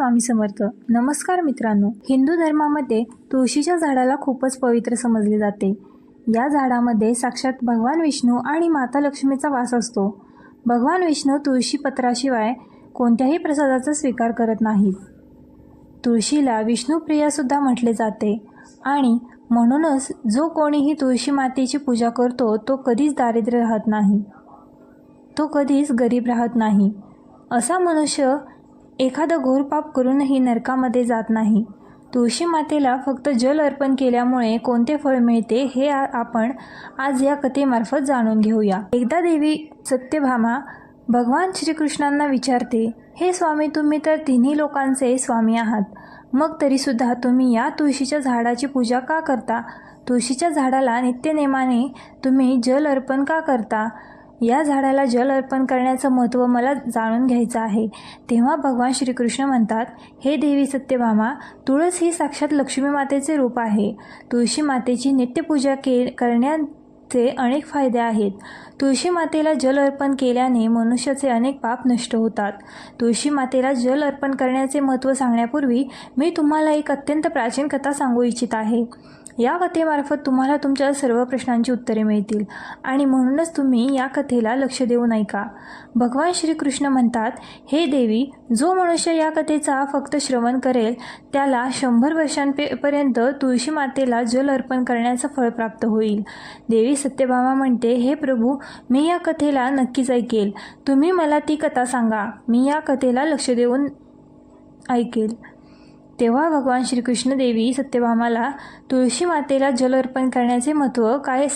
स्वामी समर्थ. नमस्कार मित्रांनो हिंदू धर्मामध्ये तुळशीच्या झाडाला खूपच पवित्र समजले जाते. या झाडामध्ये साक्षात भगवान विष्णू आणि माता लक्ष्मीचा वास असतो. भगवान विष्णू तुळशी पत्राशिवाय कोणत्याही प्रसादाचा स्वीकार करत नाहीत. तुळशीला विष्णुप्रियासुद्धा म्हटले जाते. आणि म्हणूनच जो कोणीही तुळशी मातेची पूजा करतो तो कधीच दारिद्र्य राहत नाही. तो कधीच गरीब राहत नाही. असा मनुष्य एखादं घोर पाप करूनही नरकामध्ये जात नाही. तुळशी मातेला फक्त जल अर्पण केल्यामुळे कोणते फळ मिळते हे आपण आज या कथेमार्फत जाणून घेऊया. एकदा देवी सत्यभामा भगवान श्रीकृष्णांना विचारते हे स्वामी तुम्ही तर तिन्ही लोकांचे स्वामी आहात. मग तरीसुद्धा तुम्ही या तुळशीच्या झाडाची पूजा का करता? तुळशीच्या झाडाला नित्यनेमाने तुम्ही जल अर्पण का करता? या झाडाला जल अर्पण करण्याचं महत्त्व मला जाणून घ्यायचं आहे. तेव्हा भगवान श्रीकृष्ण म्हणतात हे देवी सत्यभामा तुळस ही साक्षात लक्ष्मी मातेचे रूप आहे. तुळशी मातेची नित्यपूजा के करण्याचे अनेक फायदे आहेत. तुळशी मातेला जल अर्पण केल्याने मनुष्याचे अनेक पाप नष्ट होतात. तुळशी मातेला जल अर्पण करण्याचे महत्त्व सांगण्यापूर्वी मी तुम्हाला एक अत्यंत प्राचीन कथा सांगू इच्छित आहे. या कथेमार्फत तुम्हाला तुमच्या सर्व प्रश्नांची उत्तरे मिळतील. आणि म्हणूनच तुम्ही या कथेला लक्ष देऊन ऐका. भगवान श्रीकृष्ण म्हणतात हे देवी जो मनुष्य या कथेचा फक्त श्रवण करेल त्याला शंभर वर्षांपर्यंत तुळशी मातेला जल अर्पण करण्याचं फळ प्राप्त होईल. देवी सत्यभामा म्हणते हे प्रभू मी या कथेला नक्कीच ऐकेल. तुम्ही मला ती कथा सांगा. मी या कथेला लक्ष देऊन ऐकेल. तेव्हा भगवान श्रीकृष्ण देवी सत्यभामाला तुळशी मातेला जल अर्पण करण्याचे महत्त्व काय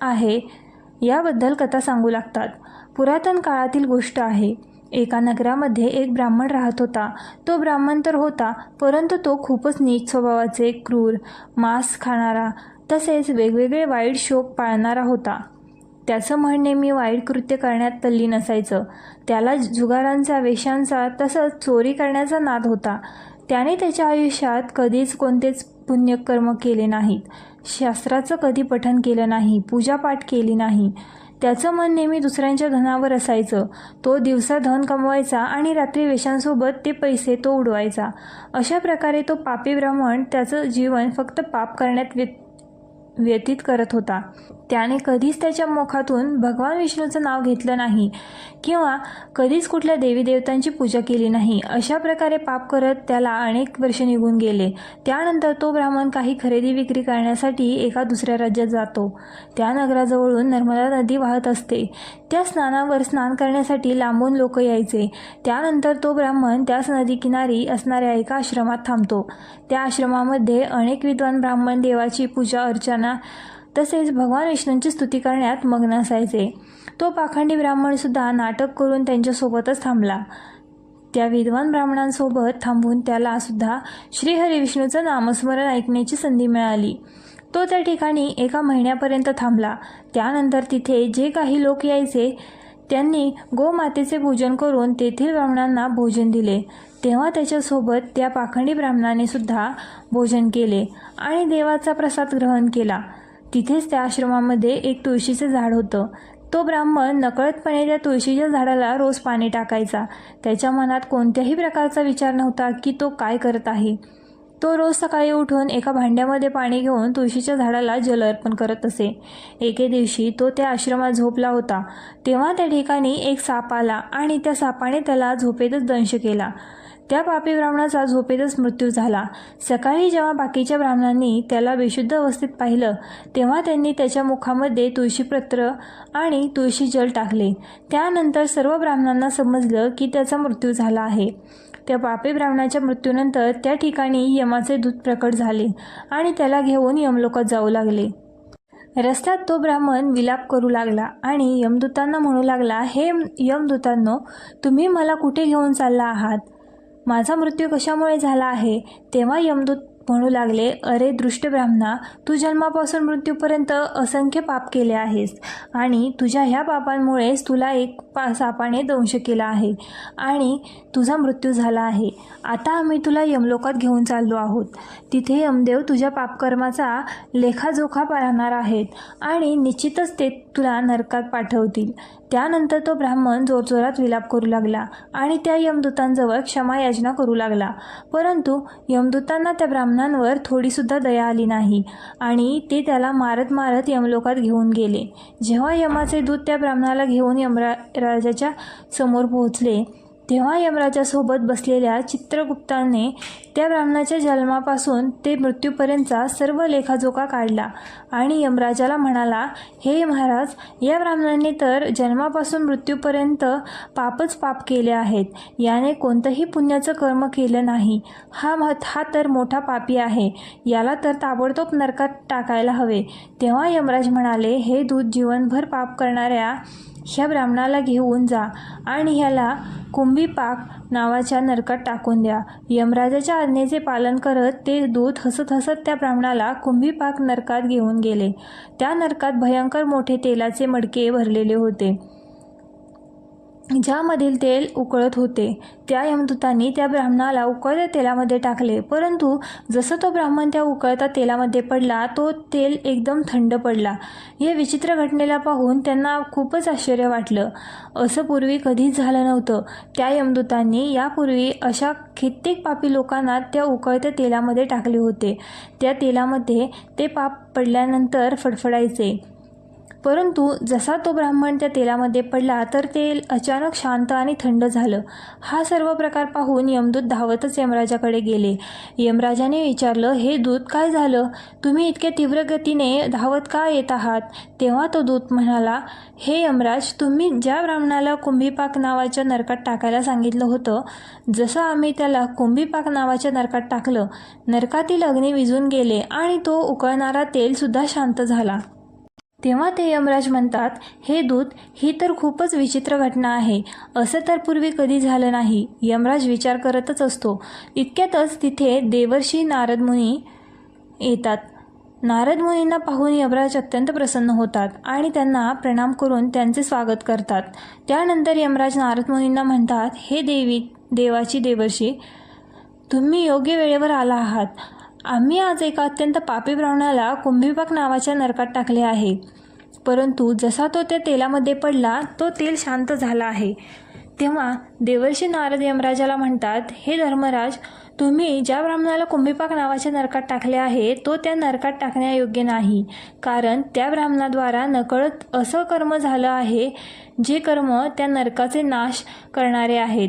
आहे याबद्दल कथा सांगू लागतात. पुरातन काळातील गोष्ट आहे. एका नगरामध्ये एक ब्राह्मण राहत होता. तो ब्राह्मण तर होता परंतु तो खूपच नीच स्वभावाचे क्रूर मांस खाणारा तसेच वेगवेगळे वाईट शोक पाळणारा होता. त्याचं म्हणणे नेहमी वाईट कृत्य करण्यात तल्लीन असायचं त्याला जुगारांचा वेशांचा तसंच चोरी करण्याचा नाद होता. त्याने त्याच्या आयुष्यात कधीच कोणतेच पुण्यकर्म केले नाहीत. शास्त्राचं कधी पठन केलं नाही पूजापाठ केली नाही. त्याचं मन नेहमी दुसऱ्यांच्या धनावर असायचं. तो दिवसा धन कमवायचा आणि रात्री वेशांसोबत ते पैसे तो उडवायचा. अशा प्रकारे तो पापी ब्राह्मण त्याचं जीवन फक्त पाप करण्यात व्य व्यतीत करत होता. त्याने कधीच त्याच्या मुखातून भगवान विष्णूचं नाव घेतलं नाही किंवा कधीच कुठल्या देवी देवतांची पूजा केली नाही. अशा प्रकारे पाप करत त्याला अनेक वर्ष निघून गेले. त्यानंतर तो ब्राह्मण काही खरेदी विक्री करण्यासाठी एका दुसऱ्या राज्यात जातो. त्या नगराजवळून नर्मदा नदी वाहत असते. त्या स्नानावर स्नान करण्यासाठी लांबून लोक यायचे. त्यानंतर तो ब्राह्मण त्याच नदीकिनारी असणाऱ्या एका आश्रमात थांबतो. त्या आश्रमामध्ये अनेक विद्वान ब्राह्मण देवाची पूजा अर्चना तसेच भगवान विष्णूंची स्तुती करण्यात मग्न असायचे. तो पाखंडी ब्राह्मणसुद्धा नाटक करून त्यांच्यासोबतच थांबला. त्या विद्वान ब्राह्मणांसोबत थांबून त्यालासुद्धा श्रीहरिविष्णूचं नामस्मरण ऐकण्याची संधी मिळाली. तो त्या ठिकाणी एका महिन्यापर्यंत थांबला. त्यानंतर तिथे जे काही लोक यायचे त्यांनी गोमातेचे पूजन करून तेथील ब्राह्मणांना भोजन दिले. तेव्हा त्याच्यासोबत त्या पाखंडी ब्राह्मणाने सुद्धा भोजन केले आणि देवाचा प्रसाद ग्रहण केला. तिथेच त्या आश्रमामध्ये एक तुळशीचं झाड होतं. तो ब्राह्मण नकळतपणे त्या तुळशीच्या झाडाला रोज पाणी टाकायचा. त्याच्या मनात कोणत्याही प्रकारचा विचार नव्हता की तो काय करत आहे. तो रोज सकाळी उठून एका भांड्यामध्ये पाणी घेऊन तुळशीच्या झाडाला जल अर्पण करत असे. एके दिवशी तो त्या आश्रमात झोपला होता. तेव्हा त्या ठिकाणी एक साप आला आणि त्या सापाने त्याला झोपेतच दंश केला. त्या पापी ब्राह्मणाचा झोपेतच मृत्यू झाला. सकाळी जेव्हा बाकीच्या ब्राह्मणांनी त्याला बेशुद्ध अवस्थेत पाहिलं तेव्हा त्यांनी त्याच्या मुखामध्ये तुळशीपत्र आणि तुळशी जल टाकले. त्यानंतर सर्व ब्राह्मणांना समजलं की त्याचा मृत्यू झाला आहे. त्या पापी ब्राह्मणाच्या मृत्यूनंतर त्या ठिकाणी यमाचे दूत प्रकट झाले आणि त्याला घेऊन यमलोकात जाऊ लागले. रस्त्यात तो ब्राह्मण विलाप करू लागला आणि यमदूतांना म्हणू लागला हे यमदूतांनो तुम्ही मला कुठे घेऊन चालला आहात? माझा मृत्यू कशामुळे झाला आहे? तेव्हा यमदूत म्हणू लागले अरे दृष्ट ब्राह्मणा तू जन्मापासून मृत्यूपर्यंत असंख्य पाप केले आहेस आणि तुझ्या ह्या पापांमुळेच तुला एक पा सापाने दंश केला आहे आणि तुझा मृत्यू झाला आहे. आता आम्ही तुला यमलोकात घेऊन चाललो आहोत. तिथे यमदेव तुझ्या पापकर्माचा लेखाजोखा पाहणार आहेत आणि निश्चितच ते तुला नरकात पाठवतील. त्यानंतर तो ब्राह्मण जोरजोरात विलाप करू लागला आणि त्या यमदूतांजवळ क्षमा याचना करू लागला. परंतु यमदूतांना त्या ब्राह्मणांवर थोडीसुद्धा दया आली नाही आणि ते त्याला मारत मारत यमलोकात घेऊन गेले. जेव्हा यमाचे दूत त्या ब्राह्मणाला घेऊन यमरा राजाच्या समोर पोहोचले तेव्हा यमराजासोबत बसलेल्या चित्रगुप्ताने त्या ब्राह्मणाच्या जन्मापासून ते मृत्यूपर्यंतचा सर्व लेखाजोखा काढला. आणि यमराजाला म्हणाला हे महाराज या ब्राह्मणाने तर जन्मापासून मृत्यूपर्यंत पापच पाप केले आहेत. याने कोणतंही पुण्याचं कर्म केलं नाही. हा मत हा तर मोठा पापी आहे. याला तर ताबडतोब नरकात टाकायला हवे. तेव्हा यमराज म्हणाले हे दूध जीवनभर पाप करणाऱ्या ह्या ब्राह्मणाला घेऊन जा आणि ह्याला कुंभीपाक नावाच्या नरकात टाकून द्या. यमराजाच्या आज्ञेचे पालन करत ते दूत हसत हसत त्या ब्राह्मणाला कुंभीपाक नरकात घेऊन गेले. त्या नरकात भयंकर मोठे तेलाचे मडके भरलेले होते. ज्यामधील तेल उकळत होते त्या यमदूतांनी त्या ब्राह्मणाला उकळत्या तेलामध्ये टाकले. परंतु जसं तो ब्राह्मण त्या उकळत्या तेलामध्ये पडला तो तेल एकदम थंड पडला. या विचित्र घटनेला पाहून त्यांना खूपच आश्चर्य वाटलं. असं पूर्वी कधीच झालं नव्हतं. त्या यमदूतांनी यापूर्वी अशा कित्येक पापी लोकांना त्या उकळत्या तेलामध्ये टाकले होते. त्या तेलामध्ये ते पाप पडल्यानंतर फडफडायचे. परंतु जसा तो ब्राह्मण त्या तेलामध्ये पडला तर तेल अचानक शांत आणि थंड झालं. हा सर्व प्रकार पाहून यमदूत धावतच यमराजाकडे गेले. यमराजाने विचारलं हे दूत काय झालं? तुम्ही इतक्या तीव्र गतीने धावत का येत आहात? तेव्हा तो दूत म्हणाला हे यमराज तुम्ही ज्या ब्राह्मणाला कुंभीपाक नावाच्या नरकात टाकायला सांगितलं होतं जसं आम्ही त्याला कुंभीपाक नावाच्या नरकात टाकलं नरकातील अग्नी विझून गेले आणि तो उकळणारा तेलसुद्धा शांत झाला. तेव्हा ते यमराज म्हणतात हे दूत ही तर खूपच विचित्र घटना आहे. असं तर पूर्वी कधी झालं नाही यमराज विचार करतच असतो. इतक्यातच तिथे देवर्षी नारद मुनी येतात. नारद मुनींना पाहून यमराज अत्यंत प्रसन्न होतात आणि त्यांना प्रणाम करून त्यांचे स्वागत करतात. त्यानंतर यमराज नारद मुनींना म्हणतात हे देवी देवाची देवर्षी तुम्ही योग्य वेळेवर आला आहात. आम्ही आज एका अत्यंत पापी ब्राह्मणाला कुंभीपाक नावाच्या नरकात टाकले आहे. परंतु जसा तो त्या तेलामध्ये पडला तो तेल शांत झाला आहे. तेव्हा देवर्षी नारद यमराजाला म्हणतात हे धर्मराज तुम्ही ज्या ब्राह्मणाला कुंभीपाक नावाच्या नरकात टाकले आहे तो त्या नरकात टाकण्यायोग्य नाही. कारण त्या ब्राह्मणाद्वारा नकळत असं कर्म झालं आहे जे कर्म त्या नरकाचे नाश करणारे आहेत.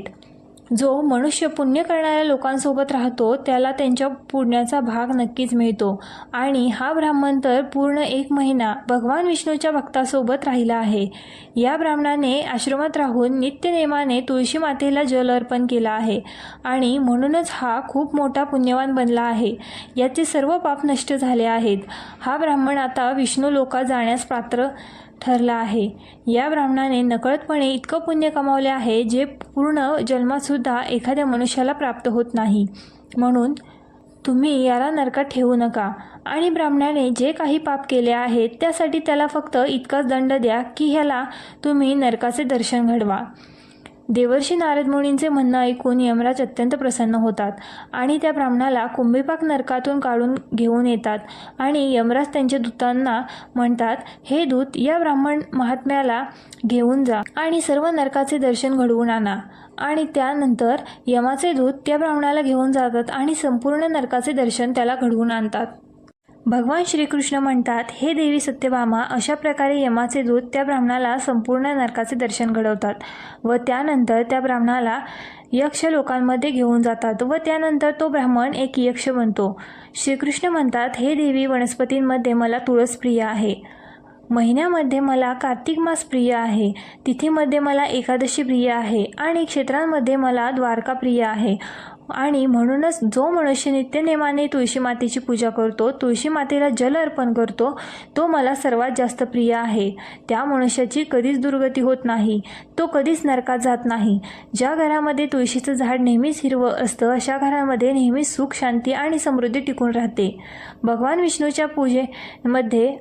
जो मनुष्य पुण्य करणाऱ्या लोकांसोबत राहतो त्याला त्यांच्या पुण्याचा भाग नक्कीच मिळतो. आणि हा ब्राह्मण तर पूर्ण एक महिना भगवान विष्णूच्या भक्तासोबत राहिला आहे. या ब्राह्मणाने आश्रमात राहून नित्यनेमाने तुळशी मातेला जल अर्पण केला आहे. आणि म्हणूनच हा खूप मोठा पुण्यवान बनला आहे. याचे सर्व पाप नष्ट झाले आहेत. हा ब्राह्मण आता विष्णू लोका जाण्यास पात्र ठरला आहे. या ब्राह्मणाने नकळतपणे इतकं पुण्य कमावले आहे जे पूर्ण जन्मातसुद्धा एखाद्या मनुष्याला प्राप्त होत नाही. म्हणून तुम्ही याला नरकात ठेवू नका. आणि ब्राह्मणाने जे काही पाप केले आहेत त्यासाठी त्याला फक्त इतकाच दंड द्या की ह्याला तुम्ही नरकाचे दर्शन घडवा. देवर्षी नारद मुनींचे म्हणणं ऐकून यमराज अत्यंत प्रसन्न होतात आणि त्या ब्राह्मणाला कुंभीपाक नरकातून काढून घेऊन येतात आणि यमराज त्यांच्या दूतांना म्हणतात हे दूत या ब्राह्मण महात्म्याला घेऊन जा आणि सर्व नरकाचे दर्शन घडवून आणा. आणि त्यानंतर यमाचे दूत त्या ब्राह्मणाला घेऊन जातात आणि संपूर्ण नरकाचे दर्शन त्याला घडवून आणतात. भगवान श्रीकृष्ण म्हणतात हे देवी सत्यभामा अशा प्रकारे यमाचे दूत त्या ब्राह्मणाला संपूर्ण नरकाचे दर्शन घडवतात व त्यानंतर त्या ब्राह्मणाला यक्ष लोकांमध्ये घेऊन जातात व त्यानंतर तो ब्राह्मण एक यक्ष बनतो. श्रीकृष्ण म्हणतात हे देवी वनस्पतींमध्ये मला तुळस प्रिय आहे. महिन्यामध्ये मला कार्तिक मास प्रिय आहे. तिथीमध्ये मला एकादशी प्रिय आहे आणि क्षेत्रांमध्ये मला द्वारका प्रिय आहे. आणि म्हणूनच जो मनुष्य नित्यनेमाने तुळशी मातेची पूजा करतो तुळशी मातेला जल अर्पण करतो तो मला सर्वात जास्त प्रिय आहे. त्या मनुष्याची कधीच दुर्गती होत नाही तो कधीच नरकात जात नाही. ज्या घरामध्ये तुळशीचं झाड नेहमीच हिरवं असतं अशा घरामध्ये नेहमीच सुख शांती आणि समृद्धी टिकून राहते. भगवान विष्णूच्या पूजेमध्ये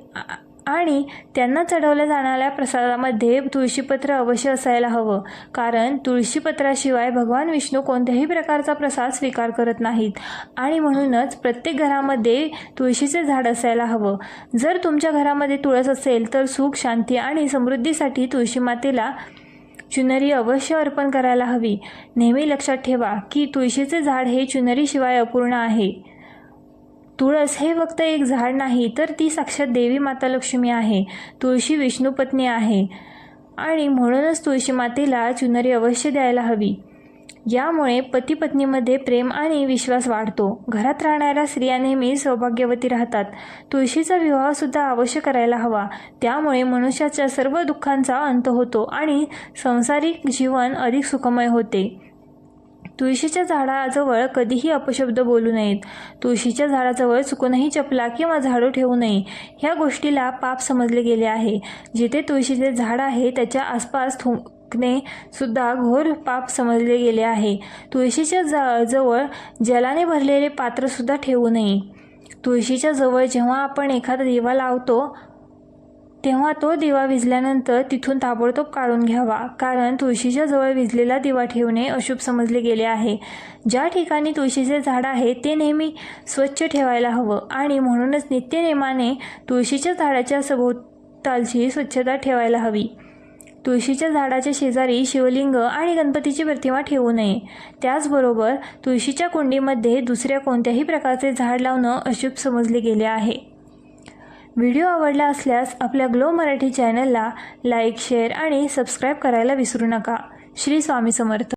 आणि त्यांना चढवल्या जाणाऱ्या प्रसादामध्ये तुळशीपत्र अवश्य असायला हवं. कारण तुळशीपत्राशिवाय भगवान विष्णू कोणत्याही प्रकारचा प्रसाद स्वीकार करत नाहीत. आणि म्हणूनच प्रत्येक घरामध्ये तुळशीचे झाड असायला हवं. जर तुमच्या घरामध्ये तुळस असेल तर सुख शांती आणि समृद्धीसाठी तुळशी मातेला चुनरी अवश्य अर्पण करायला हवी. नेहमी लक्षात ठेवा की तुळशीचे झाड हे चुनरीशिवाय अपूर्ण आहे. तुळस हे फक्त एक झाड नाही तर ती साक्षात देवी माता लक्ष्मी आहे तुळशी विष्णूपत्नी आहे. आणि म्हणूनच तुळशी मातेला चुनरी अवश्य द्यायला हवी. यामुळे पती पत्नीमध्ये प्रेम आणि विश्वास वाढतो. घरात राहणाऱ्या स्त्रिया नेहमी सौभाग्यवती राहतात. तुळशीचा विवाहसुद्धा अवश्य करायला हवा. त्यामुळे मनुष्याच्या सर्व दुःखांचा अंत होतो आणि संसारिक जीवन अधिक सुखमय होते. तुळशीच्या झाडाजवळ कधीही अपशब्द बोलू नयेत. तुळशीच्या झाडाजवळ चुकूनही चपला किंवा झाडू ठेवू नये ह्या गोष्टीला पाप समजले गेले आहे. जिथे तुळशीचे झाड आहे त्याच्या आसपास थुंकणे सुद्धा घोर पाप समजले गेले आहे. तुळशीच्या जा जवळ जलाने भरलेले पात्रसुद्धा ठेवू नये. तुळशीच्या जवळ जेव्हा आपण एखादा दिवा लावतो तेव्हा तो दिवा विझल्यानंतर तिथून ताबडतोब काढून घ्यावा. कारण तुळशीच्या जवळ विझलेला दिवा ठेवणे अशुभ समजले गेले आहे. ज्या ठिकाणी तुळशीचे झाड आहे ते नेहमी स्वच्छ ठेवायला हवं आणि म्हणूनच नित्यनेमाने तुळशीच्या झाडाच्या सभोवतालची स्वच्छता ठेवायला हवी. तुळशीच्या झाडाच्या शेजारी शिवलिंग आणि गणपतीची प्रतिमा ठेवू नये. त्याचबरोबर तुळशीच्या कुंडीमध्ये दुसऱ्या कोणत्याही प्रकारचे झाड लावणं अशुभ समजले गेले आहे. व्हिडिओ आवडला असल्यास आपल्या ग्लो मराठी चॅनलला लाईक शेअर आणि सबस्क्राईब करायला विसरू नका. श्री स्वामी समर्थ.